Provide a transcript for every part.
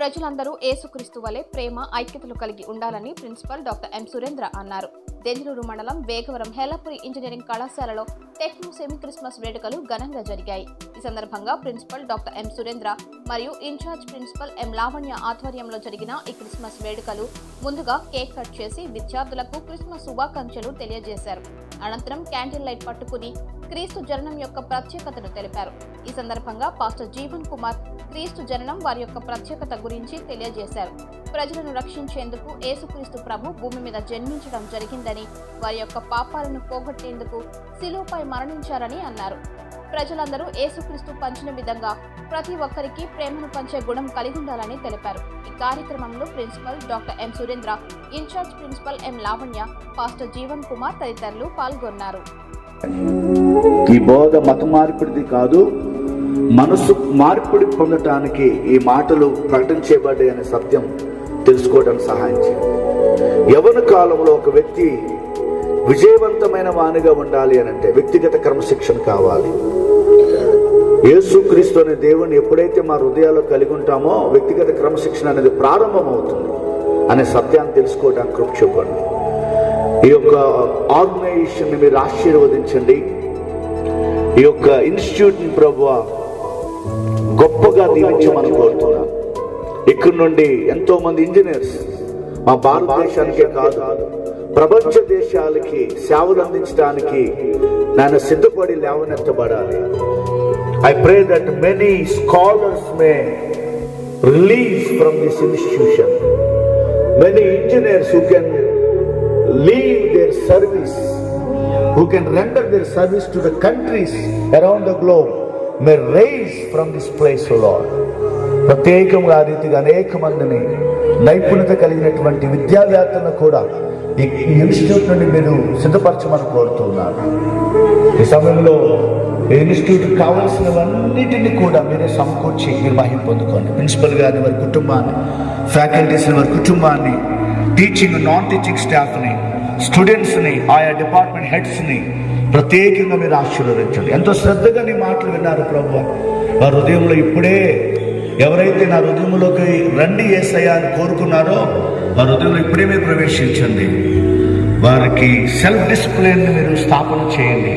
ప్రజలందరూ ఏసుక్రీస్తు వలె ప్రేమ ఐక్యతలు కలిగి ఉండాలని ప్రిన్సిపల్ డాక్టర్ ఎం సురేంద్ర అన్నారు. దెందులూరు మండలం వేగవరం హేలపురి ఇంజనీరింగ్ కళాశాలలో టెక్నో సెమీ క్రిస్మస్ వేడుకలు ఘనంగా జరిగాయి. ఈ సందర్భంగా ప్రిన్సిపల్ డాక్టర్ ఎం సురేంద్ర మరియు ఇన్ఛార్జ్ ప్రిన్సిపల్ ఎం లావణ్య ఆధ్వర్యంలో జరిగిన ఈ క్రిస్మస్ వేడుకలు ముందుగా కేక్ కట్ చేసి విద్యార్థులకు క్రిస్మస్ శుభాకాంక్షలు తెలియజేశారు. అనంతరం క్యాండిల్ లైట్ పట్టుకుని క్రీస్తు జననం యొక్క ప్రత్యేకతను తెలిపారు. ఈ సందర్భంగా పాస్టర్ జీవన్ కుమార్ క్రీస్తు జననం వారి యొక్క ప్రత్యేకత గురించి తెలియజేశారు. ప్రజలను రక్షించేందుకు యేసుక్రీస్తు ప్రభు భూమి మీద జన్మించడం జరిగిందని వారి యొక్క పాపాలను పోగొట్టేందుకు శిలువపై మరణించారని అన్నారు. ప్రజలందరూ యేసుక్రీస్తు పంచిన విధంగా ప్రతి ఒక్కరికి ప్రేమను పంచే గుణం కలిగి ఉండాలని తెలిపారు. ఈ కార్యక్రమంలో principal doctor M Surendra incharge principal M Lavanya pastor Jeevan Kumar తదితరులు పాల్గొన్నారు. ఈ బోధ మత మార్పిడిది కాదు మనసు మార్పిడి పొందటానికి ఈ మాటలు ప్రకటించబడ్డాయి అనే సత్యం తెలుసుకోవడం సహాయం చేయండి యవన కాలంలో ఒక వ్యక్తి విజయవంతమైన వానిగా ఉండాలి అని అంటే వ్యక్తిగత క్రమశిక్షణ కావాలి. యేసుక్రీస్తు అనే దేవుని ఎప్పుడైతే మా హృదయాల్లో కలిగి ఉంటామో వ్యక్తిగత క్రమశిక్షణ అనేది ప్రారంభమవుతుంది అనే సత్యాన్ని తెలుసుకోవడానికి కృప చూపండి. ఈ యొక్క ఆర్గనైజేషన్ని మీరు ఆశీర్వదించండి. ఈ యొక్క ఇన్స్టిట్యూట్ని ప్రభు గొప్పగా దీవించమని కోరుతున్నాను. ఇక్కడ నుండి ఎంతో మంది ఇంజనీర్స్ మా భారతదేశానికే కాదు ప్రపంచ దేశాలకి సేవలు అందించడానికి నాన్న సిద్ధపడి లేవనెత్తబడాలి. I pray that many scholars may release from this institution many engineers who can leave their service who can render their service to the countries around the globe may rise from this place lord ప్రత్యేకంగా ఆ రీతిగా అనేక మందిని నైపుణ్యత కలిగినటువంటి విద్యావేత్తలను కూడా ఈ institute నుండి మీరు సిద్ధపరచమని కోరుతున్నాను. ఈ సమయంలో ఈ ఇన్స్టిట్యూట్ కావలసినవన్నిటిని కూడా మీరే సమకూర్చి మీరు మహిం పొందుకోండి. ప్రిన్సిపల్ గారిని వారి కుటుంబాన్ని ఫ్యాకల్టీస్ని వారి కుటుంబాన్ని టీచింగ్ నాన్ టీచింగ్ స్టాఫ్ని స్టూడెంట్స్ని ఆయా డిపార్ట్మెంట్ హెడ్స్ని ప్రత్యేకంగా మీరు ఆశీర్వదించండి. ఎంతో శ్రద్ధగా నీ మాటలు విన్నారు ప్రభు వారి హృదయంలో ఇప్పుడే ఎవరైతే నా హృదయంలోకి రండి ఏసయ్యా అని కోరుకున్నారో వారి హృదయంలో ఇప్పుడే మీరు ప్రవేశించండి. వారికి సెల్ఫ్ డిసిప్లిన్ మీరు స్థాపన చేయండి.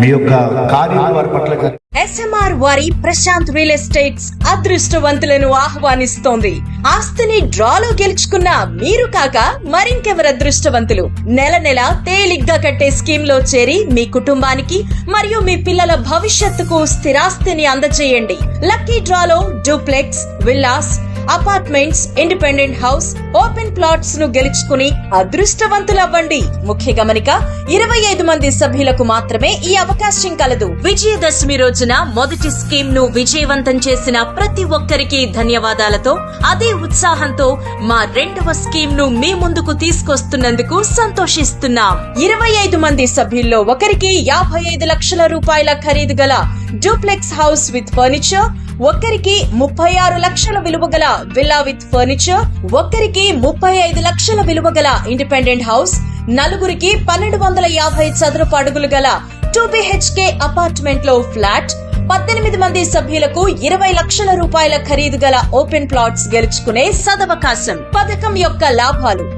మీ యొక్క కార్యాలు వారి పట్ల ఎస్ఎంఆర్ వారి ప్రశాంత్ రియల్ ఎస్టేట్స్ అదృష్టవంతులను ఆహ్వానిస్తోంది. ఆస్తిని డ్రాలో గెలుచుకున్న మీరు కాక మరింకెవరు అదృష్టవంతులు? నెల నెల తేలిగ్గా కట్టే స్కీమ్లో చేరి మీ కుటుంబానికి మరియు మీ పిల్లల భవిష్యత్తుకు స్థిరాస్తిని అందజేయండి. లక్కీ డ్రాలో duplex villas apartments independent house open ప్లాట్స్ను గెలుచుకుని అదృష్టవంతులవ్వండి. ముఖ్య గమనిక ఇరవై ఐదు మంది సభ్యులకు మాత్రమే ఈ అవకాశం కలదు. విజయదశమి రోజున మొదటి స్కీమ్ను విజయవంతం చేసిన ప్రతి ఒక్కరికి ధన్యవాదాలతో అదే ఉత్సాహంతో మా రెండవ స్కీమ్ను మీ ముందుకు తీసుకొస్తున్నందుకు సంతోషిస్తున్నాం. ఇరవై ఐదు మంది సభ్యుల్లో ఒకరికి యాభై ఐదు లక్షల రూపాయల ఖరీదు గల డూప్లెక్స్ హౌస్ విత్ ఫర్నిచర్ ఒక్కరికి ముప్పై ఆరు లక్షల విలువ గల విల్లా విత్ ఫర్నిచర్ ఒక్కరికి ముప్పై ఐదు లక్షల విలువ గల ఇండిపెండెంట్ హౌస్ నలుగురికి పన్నెండు వందల యాభై చదరపు అడుగులు గల టూ బిహెచ్కే అపార్ట్మెంట్లో ఫ్లాట్. పద్దెనిమిది మంది సభ్యులకు ఇరవై లక్షల రూపాయల ఖరీదు గల ఓపెన్ ప్లాట్స్ గెలుచుకునే సదవకాశం. పథకం యొక్క లాభాలు.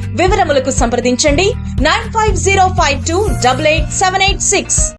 వివరములకు సంప్రదించండి. Nine five zero five two double eight seven eight six.